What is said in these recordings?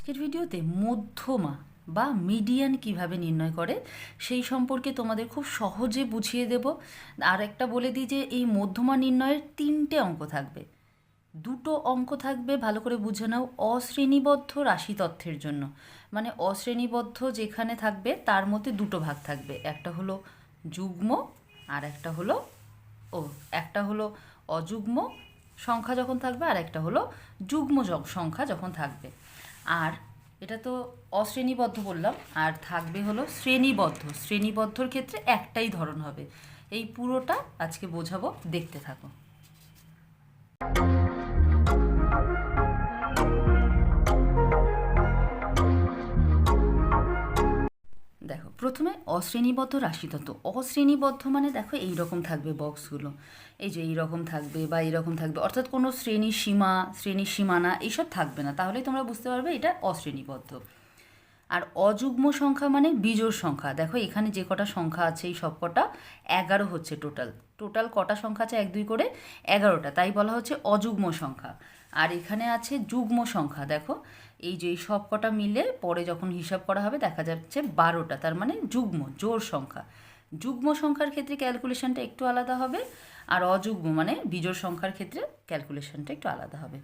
আজকের ভিডিওতে মধ্যমা বা মিডিয়ান কীভাবে নির্ণয় করে, সেই সম্পর্কে তোমাদের খুব সহজে বুঝিয়ে দেব। আর একটা বলে দিই যে, এই মধ্যমা নির্ণয়ের তিনটে অঙ্ক থাকবে। দুটো অঙ্ক থাকবে, ভালো করে বুঝে নাও, অশ্রেণীবদ্ধ রাশি তথ্যের জন্য। মানে অশ্রেণীবদ্ধ যেখানে থাকবে, তার মধ্যে দুটো ভাগ থাকবে। একটা হলো যুগ্ম, আর একটা হলো ও, একটা হলো অযুগ্ম সংখ্যা যখন থাকবে, আর একটা হলো যুগ্ম সংখ্যা যখন থাকবে। আর, এটা তো অশ্রেণীবদ্ধ বললাম, আর থাকবে হলো শ্রেণীবদ্ধ। শ্রেণীবদ্ধর ক্ষেত্রে একটাই ধরন হবে। এই পুরোটা আজকে বোঝাবো, দেখতে থাকো। প্রথমে অশ্রেণীবদ্ধ রাশিতত্ত্ব। অশ্রেণীবদ্ধ মানে দেখো এই রকম থাকবে বক্সগুলো। এই যে এই রকম থাকবে বা এইরকম থাকবে। অর্থাৎ কোনো শ্রেণি সীমা, শ্রেণি সীমানা এইসব থাকবে না। তাহলেই তোমরা বুঝতে পারবে এটা অশ্রেণীবদ্ধ। আর অযুগ্ম সংখ্যা মানে বিজোড় সংখ্যা। দেখো এখানে যে কটা সংখ্যা আছে, এই সব কটা এগারো হচ্ছে টোটাল টোটাল কটা সংখ্যা আছে? এক, দুই করে এগারোটা। তাই বলা হচ্ছে অযুগ্ম সংখ্যা। আর এখানে আছে যুগ্ম সংখ্যা, দেখো। এই যে সব কটা মিলে পরে যখন হিসাব করা হবে, দেখা যাচ্ছে বারোটা, তার মানে যুগ্ম, জোর সংখ্যা। যুগ্ম সংখ্যার ক্ষেত্রে ক্যালকুলেশনটা একটু আলাদা হবে আর অযুগ্ম মানে বিজোড় সংখ্যার ক্ষেত্রে ক্যালকুলেশনটা একটু আলাদা হবে।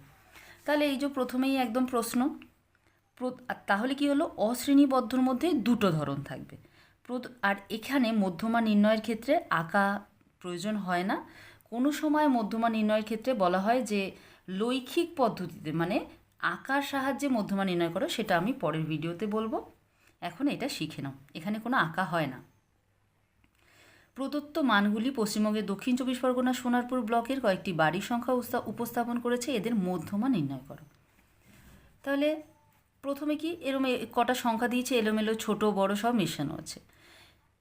তাহলে এই যে প্রথমেই একদম প্রশ্ন তাহলে কি হলো? অশ্রেণীবদ্ধর মধ্যে দুটো ধরন থাকবে। আর এখানে মধ্যমা নির্ণয়ের ক্ষেত্রে আঁকা প্রয়োজন হয় না। কোনো সময় মধ্যমা নির্ণয়ের ক্ষেত্রে বলা হয় যে লৈখিক পদ্ধতিতে মানে আঁকার সাহায্যে মধ্যমা নির্ণয় করো, সেটা আমি পরের ভিডিওতে বলব। এখন এটা শিখে নাও, এখানে কোনো আঁকা হয় না। প্রদত্ত মানগুলি পশ্চিমবঙ্গের দক্ষিণ চব্বিশ পরগনা সোনারপুর ব্লকের কয়েকটি বাড়ির সংখ্যা উপস্থাপন করেছে, এদের মধ্যমা নির্ণয় করো। তাহলে প্রথমে কি এরম কটা সংখ্যা দিয়েছে? এলোমেলো, ছোট, বড় সব মেশানো আছে।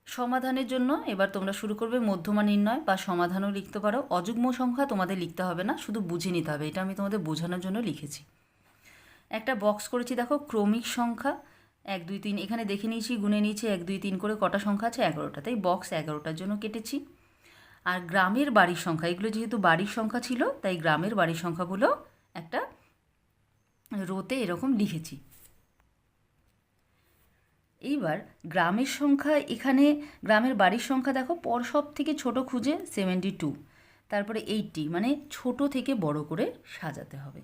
সমাধানের জন্য এবার তোমরা শুরু করবে মধ্যমা নির্ণয় বা সমাধানও লিখতে পারো। অযুগ্ম সংখ্যা তোমাদের লিখতে হবে না, শুধু বুঝে নিতে হবে। এটা আমি তোমাদের বোঝানোর জন্য লিখেছি। একটা বক্স করেছি, দেখো, ক্রমিক সংখ্যা, এক, দুই, তিন, এখানে দেখে নিয়েছি, গুনে নিয়েছি, এক, দুই, তিন করে কটা সংখ্যা আছে? এগারোটা। তাই বক্স এগারোটার জন্য কেটেছি। আর গ্রামের বাড়ির সংখ্যা, এগুলো যেহেতু বাড়ির সংখ্যা ছিল, তাই গ্রামের বাড়ির সংখ্যাগুলো একটা রোতে এরকম লিখেছি। এইবার গ্রামের সংখ্যা এখানে, গ্রামের বাড়ির সংখ্যা দেখো, পর সব থেকে ছোট খুঁজে সেভেন্টি টু তারপরে এইটটি মানে ছোট থেকে বড় করে সাজাতে হবে।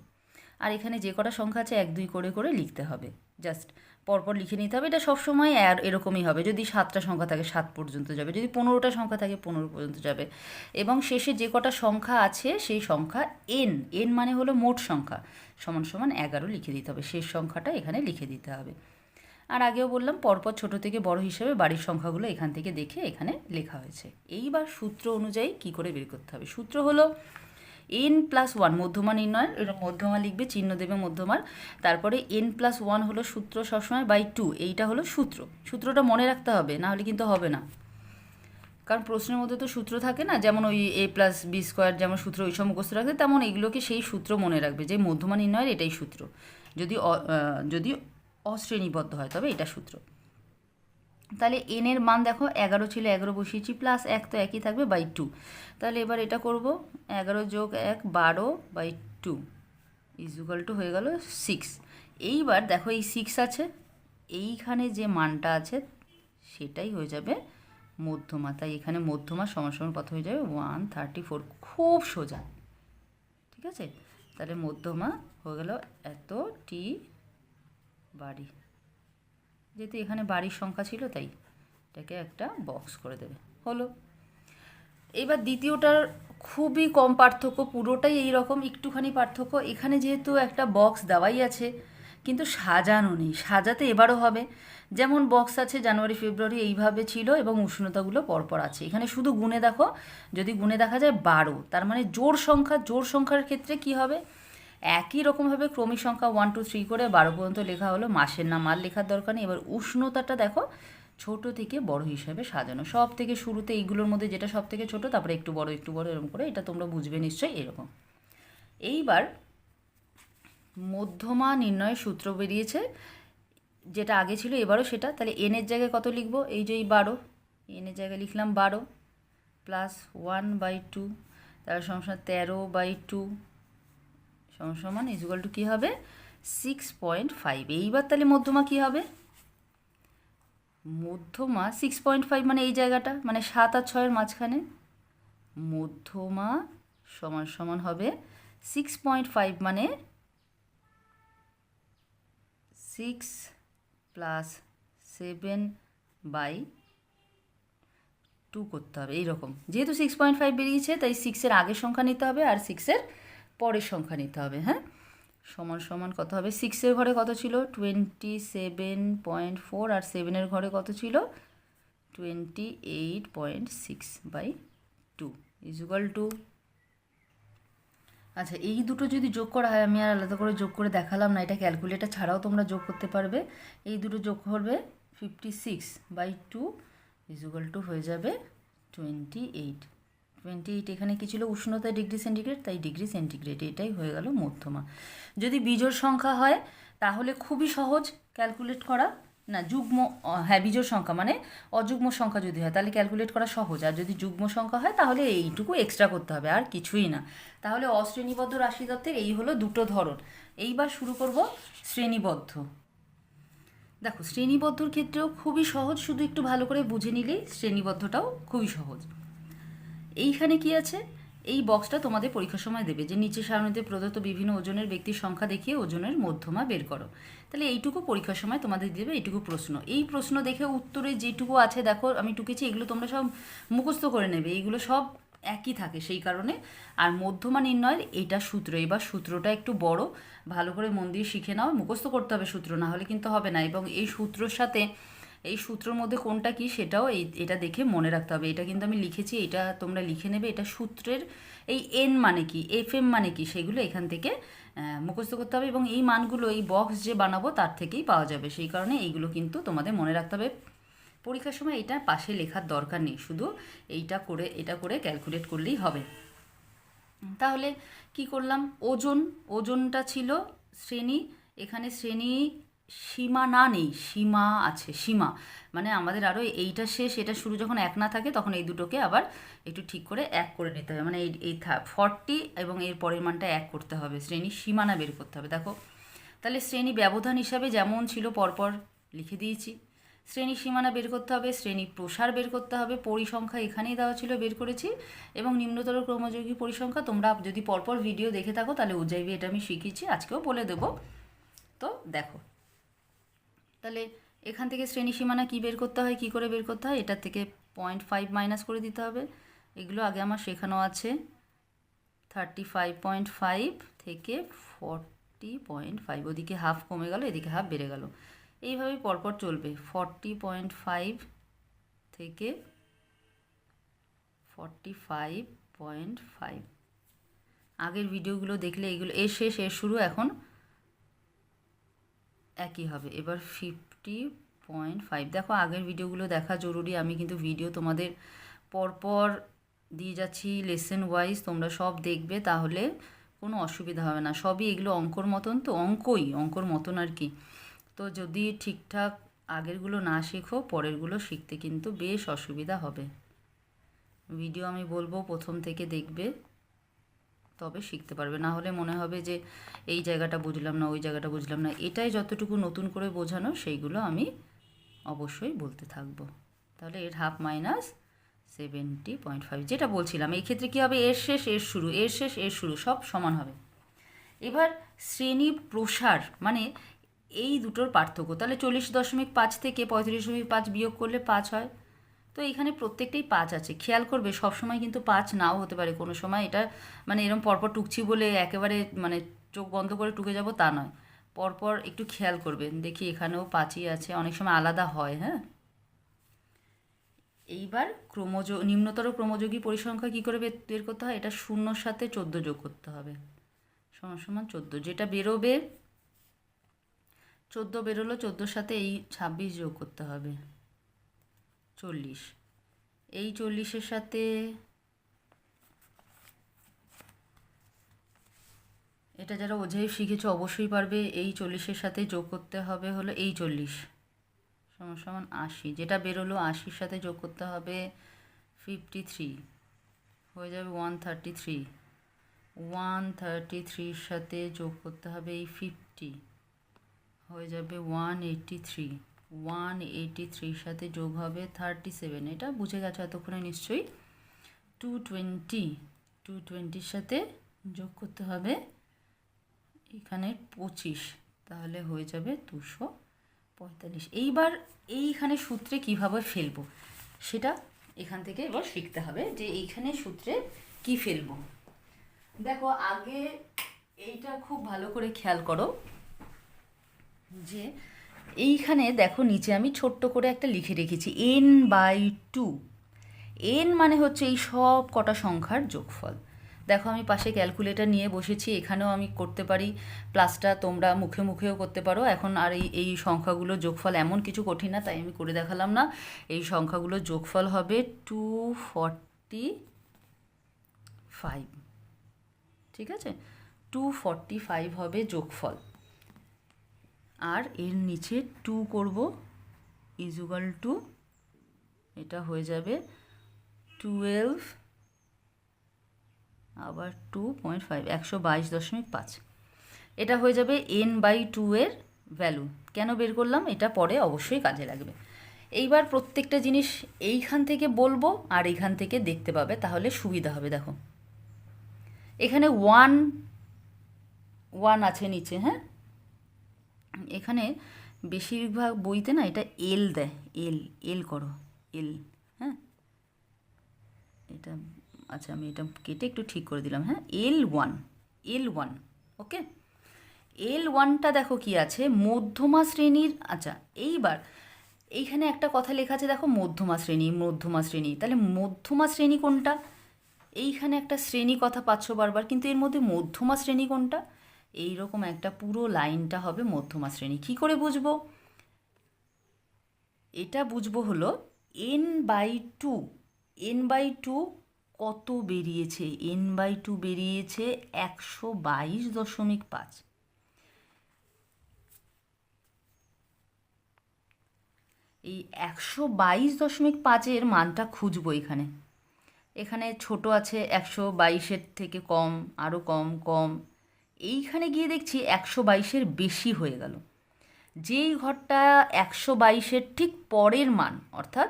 আর এখানে যে কটা সংখ্যা আছে, এক, দুই করে করে লিখতে হবে। জাস্ট পরপর লিখে নিতে হবে। এটা সবসময় আর এরকমই হবে। যদি সাতটা সংখ্যা থাকে, সাত পর্যন্ত যাবে। যদি পনেরোটা সংখ্যা থাকে, পনেরো পর্যন্ত যাবে। এবং শেষে যে কটা সংখ্যা আছে, সেই সংখ্যা এন এন মানে হলো মোট সংখ্যা। সমান সমান এগারো লিখে দিতে হবে। শেষ সংখ্যাটা এখানে লিখে দিতে হবে। আর আগেও বললাম, পরপর ছোট থেকে বড় হিসেবে বাড়ির সংখ্যাগুলো এখান থেকে দেখে এখানে লেখা হয়েছে। এইবার সূত্র অনুযায়ী কি করে বের করতে হবে? সূত্র হলো এন প্লাস ওয়ান মধ্যমা নির্ণয়। এরকম মধ্যমা লিখবে, চিহ্ন দেবে মধ্যমার। তারপরে এন প্লাস ওয়ান হলো সূত্র সবসময় বাই টু এইটা হলো সূত্র। সূত্রটা মনে রাখতে হবে, না হলে কিন্তু হবে না। কারণ প্রশ্নের মধ্যে তো সূত্র থাকে না, যেমন ওই এ প্লাস বি স্কোয়ার যেমন সূত্র ওইসব মুখস্থ রাখবে, তেমন এগুলোকে সেই সূত্র মনে রাখবে যে মধ্যমা নির্ণয়ের এটাই সূত্র। যদি যদি অশ্রেণীবদ্ধ হয়, তবে এটা সূত্র। তাহলে এন এর মান দেখো, এগারো ছিল, এগারো বসিয়েছি প্লাস এক তো একই থাকবে বাই টু তাহলে এবার এটা করব, এগারো যোগ এক, বারো বাই টু ইজুকাল টু হয়ে গেল সিক্স এইবার দেখো এই সিক্স আছে, এইখানে যে মানটা আছে, সেটাই হয়ে যাবে মধ্যমা। তাই এখানে মধ্যমা সমান কত হয়ে যাবে ওয়ান থার্টি ফোর খুব সোজা। ঠিক আছে? তাহলে মধ্যমা হয়ে গেল এত টি বাড়ি। যেহেতু এখানে বাড়ির সংখ্যা ছিল, তাই এটাকে একটা বক্স করে দেবে। হলো। এবার দ্বিতীয়টার খুবই কম পার্থক্য, পুরোটাই এই রকম একটুখানি পার্থক্য। এখানে যেহেতু একটা বক্স দেওয়াই আছে, কিন্তু সাজানো নেই। সাজাতে এবারও হবে। যেমন বক্স আছে, জানুয়ারি, ফেব্রুয়ারি এইভাবে ছিল এবং উষ্ণতাগুলো পরপর আছে। এখানে শুধু গুণে দেখো, যদি গুণে দেখা যায় বারো। তার মানে জোর সংখ্যা জোর সংখ্যার ক্ষেত্রে কি হবে? একই রকমভাবে ক্রমিক সংখ্যা ওয়ান টু থ্রি করে বারো পর্যন্ত লেখা হলো। মাসের নাম আর লেখার দরকার নেই। এবার উষ্ণতাটা দেখো, ছোট থেকে বড় হিসাবে সাজানো। সব থেকে শুরুতে এইগুলোর মধ্যে যেটা সব থেকে ছোট, তারপরে একটু বড় একটু বড়, এরকম করে। এটা তোমরা বুঝবে নিশ্চয়ই, এরকম। এইবার মধ্যমা নির্ণয়ের সূত্র বেরিয়েছে। যেটা আগে ছিল, এবারও সেটা। তাহলে এনের জায়গায় কত লিখব? এই যে এই বারো। এনের জায়গায় লিখলাম বারো। প্লাস ওয়ান বাই টু তার সমান তেরো বাই টু সমান সমান ইজুয়াল টু কী হবে? সিক্স পয়েন্ট ফাইভ এইবার তাহলে মধ্যমা কী হবে? মধ্যমা সিক্স পয়েন্ট ফাইভ মানে এই জায়গাটা মানে সাত আর ছয়ের মাঝখানে। মধ্যমা সমান সমান হবে সিক্স পয়েন্ট ফাইভ মানে six plus seven by two করতে হবে, এইরকম। যেহেতু সিক্স পয়েন্ট ফাইভ বেরিয়েছে, তাই সিক্সের আগের সংখ্যা নিতে হবে আর সিক্সের পরের সংখ্যা নিতে হবে হ্যাঁ? সমান সমান কত হবে? সিক্সের ঘরে কত ছিল? টোয়েন্টি সেভেন পয়েন্ট ফোর আর সেভেনের ঘরে কত ছিল? Twenty eight point six by two equal to আচ্ছা এই দুটো যদি যোগ করা হয়, আমি আর আলাদা করে যোগ করে দেখালাম না, এটা ক্যালকুলেটার ছাড়াও তোমরা যোগ করতে পারবে। এই দুটো যোগ করবে fifty six by two equal to হয়ে যাবে টোয়েন্টি এইট টোয়েন্টি এইট এখানে কী ছিল? উষ্ণতা ডিগ্রি সেন্টিগ্রেড তাই ডিগ্রি সেন্টিগ্রেড এটাই হয়ে গেল মধ্যমা। যদি বিজোড় সংখ্যা হয়, তাহলে খুবই সহজ ক্যালকুলেট করা। না, যুগ্ম হ্যাঁ বিজোড় সংখ্যা মানে অযুগ্ম সংখ্যা যদি হয়, তাহলে ক্যালকুলেট করা সহজ। আর যদি যুগ্ম সংখ্যা হয়, তাহলে এইটুকু এক্সট্রা করতে হবে, আর কিছুই না। তাহলে অশ্রেণীবদ্ধ রাশি তত্ত্বের এই হলো দুটো ধরন। এইবার শুরু করব শ্রেণীবদ্ধ। দেখো, শ্রেণীবদ্ধর ক্ষেত্রেও খুবই সহজ, শুধু একটু ভালো করে বুঝে নিলেই শ্রেণীবদ্ধটাও খুবই সহজ। এইখানে কি আছে? এই বক্সটা তোমাদের পরীক্ষার সময় দেবে যে নিচে সারণীতে প্রদত্ত বিভিন্ন ওজনের ব্যক্তির সংখ্যা দেখিয়ে ওজনের মধ্যমা বের করো। তাহলে এইটুকু পরীক্ষার সময় তোমাদের দেবে এইটুকু প্রশ্ন। এই প্রশ্ন দেখে উত্তরে যেটুকু আছে, দেখো আমি টুকেছি, এগুলো তোমরা সব মুখস্থ করে নেবে। এইগুলো সব একই থাকে সেই কারণে। আর মধ্যমা নির্ণয়ের এইটা সূত্র, এবার সূত্রটা একটু বড়, ভালো করে মন দিয়ে শিখে নাও, মুখস্থ করতে হবে সূত্র না হলে কিন্তু হবে না। এবং এই সূত্রর সাথে এই সূত্রের মধ্যে কোনটা কি সেটাও এই, এটা দেখে মনে রাখতে হবে। এটা কিন্তু আমি লিখেছি, এটা তোমরা লিখে নেবে। এটা সূত্রের এই এন মানে কি এফ এম মানে কি, সেগুলো এখান থেকে মুখস্থ করতে হবে এবং এই মানগুলো, এই বক্স যে বানাবো তার থেকেই পাওয়া যাবে। সেই কারণে এইগুলো কিন্তু তোমাদের মনে রাখতে হবে। পরীক্ষার সময় এটা পাশে লেখার দরকার নেই, শুধু এইটা করে, এটা করে ক্যালকুলেট করলেই হবে। তাহলে কি করলাম? ওজন, ওজনটা ছিল শ্রেণি, এখানে শ্রেণি সীমানা নেই, সীমা আছে, সীমা। মানে আমাদের আরও এইটা শেষ, এটা শুরু যখন এক না থাকে তখন এই দুটোকে আবার একটু ঠিক করে এক করে নিতে হবে। মানে এই এই ফর্টি এবং এর পরের মানটা এক করতে হবে। শ্রেণি সীমানা বের করতে হবে। দেখো, তাহলে শ্রেণি ব্যবধান হিসাবে যেমন ছিল পরপর লিখে দিয়েছি। শ্রেণি সীমানা বের করতে হবে, শ্রেণি প্রসার বের করতে হবে। পরিসংখ্যা এখানেই দেওয়া ছিল, বের করেছি। এবং নিম্নতর ক্রমযোগী পরিসংখ্যা, তোমরা যদি পরপর ভিডিও দেখে থাকো তাহলে উজ্জাইবি এটা আমি শিখিয়েছি আজকেও বলে দেবো। তো দেখো তাহলে এখান থেকে শ্রেণি সীমানা কী বের করতে হয়, কী করে বের করতে হয়, এটার থেকে পয়েন্ট ফাইভ মাইনাস করে দিতে হবে। এগুলো আগে আমার শেখানো আছে। থার্টি ফাইভ পয়েন্ট ফাইভ থেকে ফর্টি পয়েন্ট ফাইভ ওদিকে হাফ কমে গেল, এদিকে হাফ বেড়ে গেল। এইভাবেই পরপর চলবে। ফর্টি পয়েন্ট ফাইভ থেকে ফর্টি ফাইভ পয়েন্ট ফাইভ আগের ভিডিওগুলো দেখলে এগুলো, এর শেষ, এর শুরু এখন একই হবে। এবার ফিফটি পয়েন্ট ফাইভ দেখো, আগের ভিডিওগুলো দেখা জরুরি। আমি কিন্তু ভিডিও তোমাদের পরপর দিয়ে যাচ্ছি লেসন ওয়াইজ তোমরা সব দেখবে, তাহলে কোনো অসুবিধা হবে না। সবই এগুলো অঙ্কর মতন তো, অঙ্কই, অঙ্কর মতন আর কি। তো যদি ঠিকঠাক আগেরগুলো না শেখো, পরেরগুলো শিখতে কিন্তু বেশ অসুবিধা হবে। ভিডিও আমি বলব, প্রথম থেকে দেখবে। তবে শিখতে পারবে। না হলে মনে হবে যে এই জায়গাটা বুঝলাম না, ওই জায়গাটা বুঝলাম না। এটাই যতটুকু নতুন করে বোঝানো, সেইগুলো আমি অবশ্যই বলতে থাকব। তাহলে এর half minus seventy point five, যেটা বলছিলাম, এই ক্ষেত্রে কী হবে? এর শেষ, এর শুরু, এর শেষ, এর শুরু, সব সমান হবে। এবার শ্রেণি প্রসার মানে এই দুটোর পার্থক্য, তাহলে চল্লিশ দশমিক পাঁচ থেকে পঁয়ত্রিশ দশমিক পাঁচ বিয়োগ করলে পাঁচ হয়। তো এখানে প্রত্যেকটাই পাঁচ আছে। খেয়াল করবে সব সময় কিন্তু পাঁচ নাও হতে পারে কোনো সময়। এটা মানে এরম পরপর টুকছি বলে একেবারে মানে চোখ বন্ধ করে টুকে যাব তা নয়। পরপর একটু খেয়াল করবেন দেখি এখানেও পাঁচই আছে, অনেক সময় আলাদা হয় হ্যাঁ? এইবার ক্রমজ, নিম্নতর ক্রমযোগী পরিসংখ্যা কী করে বের করতে হয়? এটা শূন্যর সাথে চোদ্দ যোগ করতে হবে। সমান সমান চোদ্দ। যেটা বেরোবে, চোদ্দ বেরোলো, চোদ্দোর সাথে এই ছাব্বিশ যোগ করতে হবে। চল্লিশ। এই চল্লিশের সাথে এটা যারা ওঝাই শিখেছে অবশ্যই পারবে। এই চল্লিশের সাথে যোগ করতে হবে হলো এই চল্লিশ। সমান সমান আশি। যেটা বেরোলো আশির সাথে যোগ করতে হবে ফিফটি থ্রি হয়ে যাবে one thirty three one thirty থ্রির সাথে যোগ করতে হবে এই ফিফটি হয়ে যাবে one eighty three one eighty থ্রির সাথে যোগ হবে থার্টি সেভেন এটা বুঝে গেছো এতক্ষণে নিশ্চয়ই? টু টোয়েন্টি টু টোয়েন্টির সাথে যোগ করতে হবে এখানে পঁচিশ, তাহলে হয়ে যাবে দুশো পঁয়তাল্লিশ। এইবার এইখানে সূত্রে কীভাবে ফেলব? সেটা এখান থেকে এবার শিখতে হবে যে এইখানে সূত্রে কি ফেলব। দেখো, আগে এইটা খুব ভালো করে খেয়াল করো যে এইখানে দেখো নিচে আমি ছোট্ট করে একটা লিখে রেখেছি এন বাই টু এন মানে হচ্ছে এই সব কটা সংখ্যার যোগফল। দেখো আমি পাশে ক্যালকুলেটর নিয়ে বসেছি, এখানেও আমি করতে পারি প্লাসটা তোমরা মুখে মুখেও করতে পারো। এখন আর এই এই সংখ্যাগুলো যোগফল এমন কিছু কঠিন না, তাই আমি করে দেখালাম না। এই সংখ্যাগুলো যোগফল হবে টু ফর্টি ফাইভ ঠিক আছে? টু ফর্টি ফাইভ হবে যোগফল। আর এর নিচে টু করব ইজুগাল টু এটা হয়ে যাবে টুয়েলভ আবার টু পয়েন্ট ফাইভ একশো বাইশ দশমিক পাঁচ। এটা হয়ে যাবে এন বাই টু এর ভ্যালু কেন বের করলাম? এটা পরে অবশ্যই কাজে লাগবে। এইবার প্রত্যেকটা জিনিস এইখান থেকে বলব আর এইখান থেকে দেখতে পাবে, তাহলে সুবিধা হবে, দেখো। এখানে ওয়ান ওয়ান আছে নিচে হ্যাঁ? এখানে বেশিরভাগ বইতে না এটা এল দেয় এল এল করো এল হ্যাঁ? এটা আচ্ছা আমি এটা কেটে একটু ঠিক করে দিলাম হ্যাঁ? L one L one okay এল ওয়ানটা দেখো কি আছে, মধ্যমা শ্রেণির আচ্ছা এইবার এইখানে একটা কথা লেখা আছে, দেখো মধ্যমা শ্রেণি মধ্যমা শ্রেণি, তাহলে মধ্যমা শ্রেণি কোনটা? এইখানে একটা শ্রেণি কথা পাচ্ছ বারবার, কিন্তু এর মধ্যে মধ্যমা শ্রেণি কোনটা? এই রকম একটা পুরো লাইনটা হবে মধ্যমা শ্রেণি। কী করে বুঝব? এটা বুঝব হলো N by two N by two কত বেরিয়েছে? এন বাই টু বেরিয়েছে একশো বাইশ দশমিক পাঁচ। এই একশো বাইশ দশমিক পাঁচের মানটা খুঁজবো এখানে। এখানে ছোট আছে একশো বাইশের থেকে কম আরও কম কম। এইখানে গিয়ে দেখছি একশো বাইশের বেশি হয়ে গেল। যেই ঘরটা একশো বাইশের ঠিক পরের মান, অর্থাৎ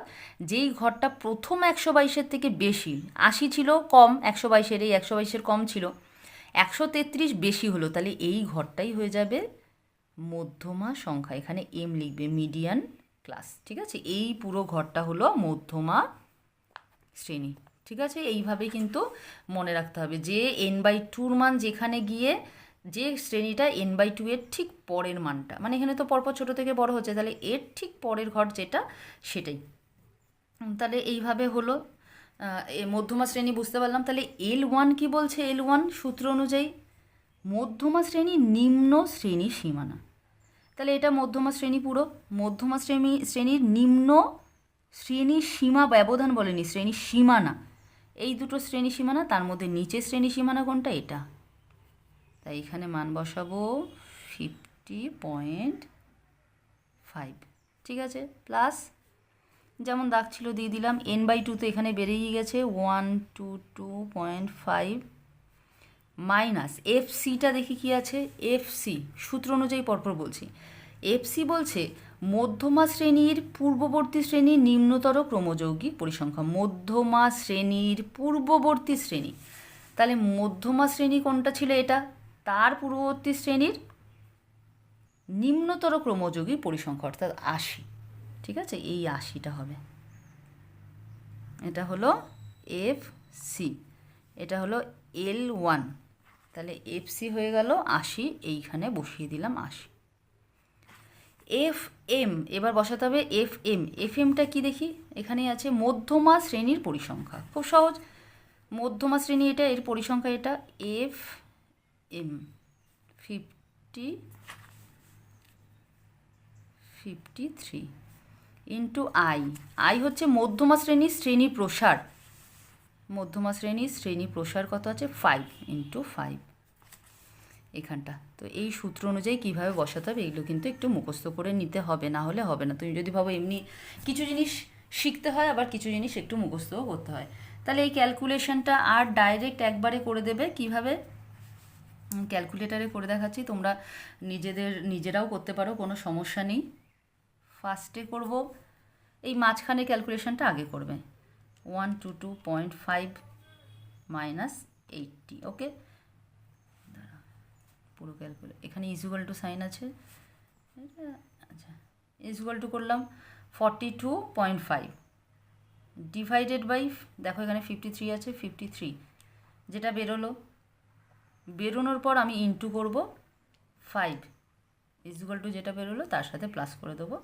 যেই ঘরটা প্রথম একশো বাইশের থেকে বেশি, আশি ছিল কম, একশো বাইশের এই একশো বাইশের কম ছিল, একশো তেত্রিশ বেশি হলো, তাহলে এই ঘরটাই হয়ে যাবে মধ্যমা সংখ্যা। এখানে এম লিখবে মিডিয়ান ক্লাস ঠিক আছে? এই পুরো ঘরটা হলো মধ্যমা শ্রেণি, ঠিক আছে? এইভাবেই কিন্তু মনে রাখতে হবে যে এন বাই টুর মান যেখানে গিয়ে যে শ্রেণীটা এন বাই টু এর ঠিক পরের মানটা। মানে এখানে তো পরপর ছোটো থেকে বড় হচ্ছে, তাহলে এর ঠিক পরের ঘর যেটা সেটাই। তাহলে এইভাবে হলো। মধ্যমা শ্রেণি বুঝতে পারলাম। তাহলে এল ওয়ান কী বলছে? এল ওয়ান সূত্র অনুযায়ী মধ্যমা শ্রেণি নিম্ন শ্রেণি সীমানা। তাহলে এটা মধ্যমা শ্রেণি পুরো। মধ্যমা শ্রেণি, শ্রেণির নিম্ন শ্রেণি সীমা ব্যবধান বলেনি, শ্রেণি সীমানা। এই দুটো শ্রেণি সীমানা, তার মধ্যে নিচের শ্রেণি সীমানা কোনটা? এটা। তাই এখানে মান বসাবো ফিফটি পয়েন্ট ফাইভ ঠিক আছে? প্লাস যেমন দাগ ছিল দিয়ে দিলাম এন বাই টু তো এখানে বেরিয়ে গেছে one two two point five minus F সিটা দেখি কি আছে? এফ সি সূত্র অনুযায়ী পরপর বলছি। এফ সি বলছে মধ্যমা শ্রেণির পূর্ববর্তী শ্রেণির নিম্নতর ক্রমযৌগিক পরিসংখ্যা। মধ্যমা শ্রেণির পূর্ববর্তী শ্রেণি। তাহলে মধ্যমা শ্রেণি কোনটা ছিল এটা? তার পূর্ববর্তী শ্রেণির নিম্নতর ক্রমযোগী পরিসংখ্যা, অর্থাৎ আশি। ঠিক আছে? এই আশিটা হবে। এটা হলো এফ সি এটা হলো এল ওয়ান তাহলে এফ সি হয়ে গেল আশি, এইখানে বসিয়ে দিলাম আশি। এফ এম এবার বসাতে হবে এফ এম এফ এমটা কী দেখি? এখানে আছে মধ্যমা শ্রেণির পরিসংখ্যা। খুব সহজ। মধ্যমা শ্রেণি এটা, এর পরিসংখ্যা এটা। F M fifty fifty three into I I হচ্ছে মধ্যমা শ্রেণির শ্রেণি প্রসার। মধ্যমা শ্রেণির শ্রেণি প্রসার কত আছে? ফাইভ ইন্টু ফাইভ এখানটা। তো এই সূত্র অনুযায়ী কীভাবে বসাতে হবে? এগুলো কিন্তু একটু মুখস্থ করে নিতে হবে, না হলে হবে না। তুমি যদি ভাবো এমনি কিছু জিনিস শিখতে হয়, আবার কিছু জিনিস একটু মুখস্থও করতে হয়। তাহলে এই ক্যালকুলেশনটা আর ডাইরেক্ট একবারে করে দেবে কীভাবে? ক্যালকুলেটারে করে দেখাচ্ছি। তোমরা নিজেদের, নিজেরাও করতে পারো, কোনো সমস্যা নেই। ফার্স্টে করব, এই মাঝখানে ক্যালকুলেশনটা আগে করবে। One two two point five minus eighty okay পুরো ক্যালকুলেট এখানে ইজুয়াল টু সাইন আছে। আচ্ছা ইজুয়াল টু করলাম forty two point five divided by দেখো এখানে ফিফটি থ্রি আছে ফিফটি থ্রি যেটা বেরোলো বেরোনোর পর আমি ইনটু করব ফাইভ ইজুয়াল টু যেটা বেরোলো তার সাথে প্লাস করে দেবো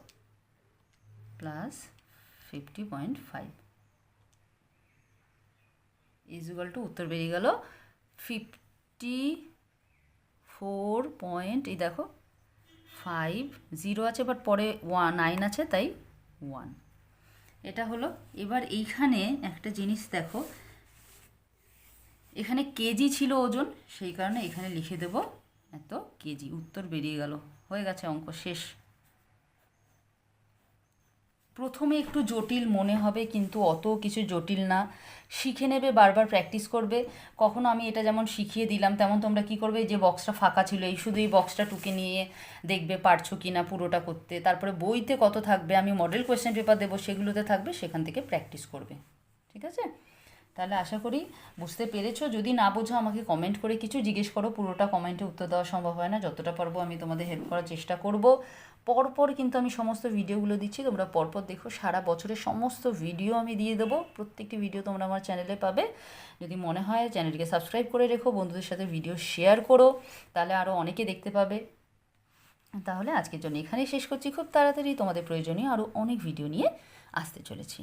plus fifty point five equal to উত্তর বেরিয়ে গেল ফিফটি ফোর পয়েন্ট এই দেখো ফাইভ জিরো আছে বাট পরে ওয়ান নাইন আছে, তাই ওয়ান এটা হলো। এবার এইখানে একটা জিনিস দেখো এখানে কেজি ছিল ওজন, সেই কারণে এখানে লিখে দেব এত কেজি। উত্তর বেরিয়ে গেল, হয়ে গেছে অঙ্ক শেষ। প্রথমে একটু জটিল মনে হবে, কিন্তু অত কিছু জটিল না। শিখে নেবে, বারবার প্র্যাকটিস করবে। কখনো আমি এটা যেমন শিখিয়ে দিলাম, তেমন তোমরা কি করবে? যে বক্সটা ফাঁকা ছিল, এই শুধু এই বক্সটা টুকে নিয়ে দেখবে পারছ কি না পুরোটা করতে। তারপরে বইতে কত থাকবে? আমি মডেল কোয়েশ্চেন পেপার দেবো, সেগুলোতে থাকবে, সেখান থেকে প্র্যাকটিস করবে। ঠিক আছে? তাহলে আশা করি বুঝতে পেরেছ। যদি না বোঝো, আমাকে কমেন্ট করে কিছু জিজ্ঞেস করো। পুরোটা কমেন্টে উত্তর দেওয়া সম্ভব হয় না। যতটা পারব আমি তোমাদের হেল্প করার চেষ্টা করব। পরপর কিন্তু আমি সমস্ত ভিডিওগুলো দিচ্ছি। তোমরা পরপর দেখো। সারা বছরের সমস্ত ভিডিও আমি দিয়ে দেবো। প্রত্যেকটি ভিডিও তোমরা আমার চ্যানেলে পাবে। যদি মনে হয় চ্যানেলকে সাবস্ক্রাইব করে রেখো, বন্ধুদের সাথে ভিডিও শেয়ার করো, তাহলে আরও অনেকে দেখতে পাবে। তাহলে আজকের জন্য এখানেই শেষ করছি। খুব তাড়াতাড়ি তোমাদের প্রয়োজনীয় আরও অনেক ভিডিও নিয়ে আসতে চলেছি।